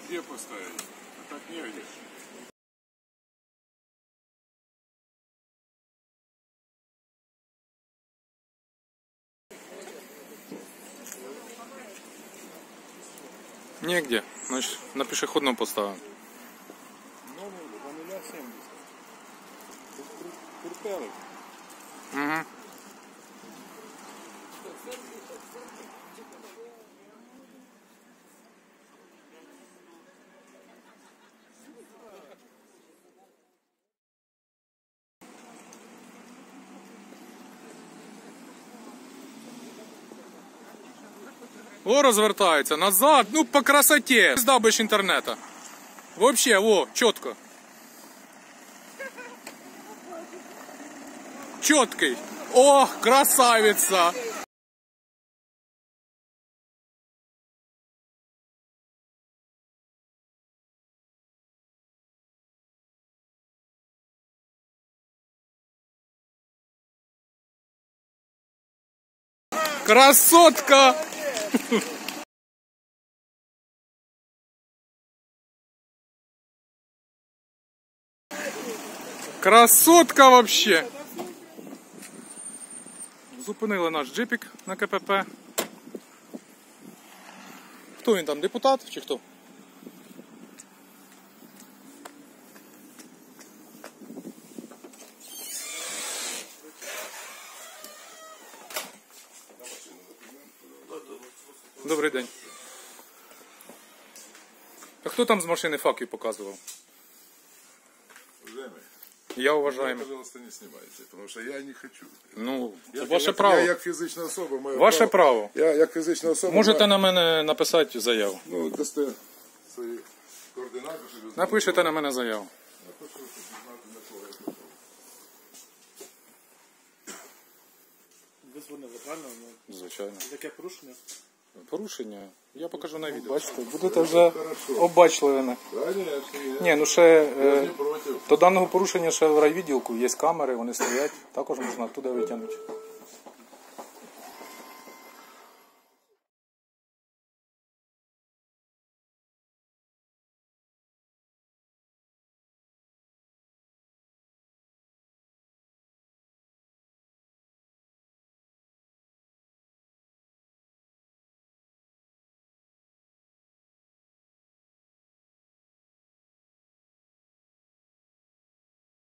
везде поставить. А так негде. Нігде. Значить, на пішохідному поставимо. Номер за 0,70. Тут кур- курпелик. Угу. О, розвертається назад, ну по красоте. Здобич інтернета. Вообще, во, чітко. Чіткий. Ох, красавица. Красотка! Красотка вообще! Зупинили наш джипік на КПП. Хто він там, депутат чи хто? Добрий день. А хто там з машини факів показував? Время. Я вважаю. Пожалуйста, не снимайте, потому что я не хочу. Ну, це Я, ваше я, право. Я як фізична особа, моє Ваше право. Я як фізична особа. Можете маю- на мене написати заяву. Ну, дасте свої координати, щоб я. Напишете на мене заяву. Напишу, щоб знати, на кого я писав. Ви дзвонили, правильно? Ну, Звичайно. Яке порушення? Порушення. Я покажу на відео. Бачите, будете вже обачливими. Конечно, Ні, ну ще е, до даного порушення ще в райвідділку є камери, вони стоять, також можна туди витягнути.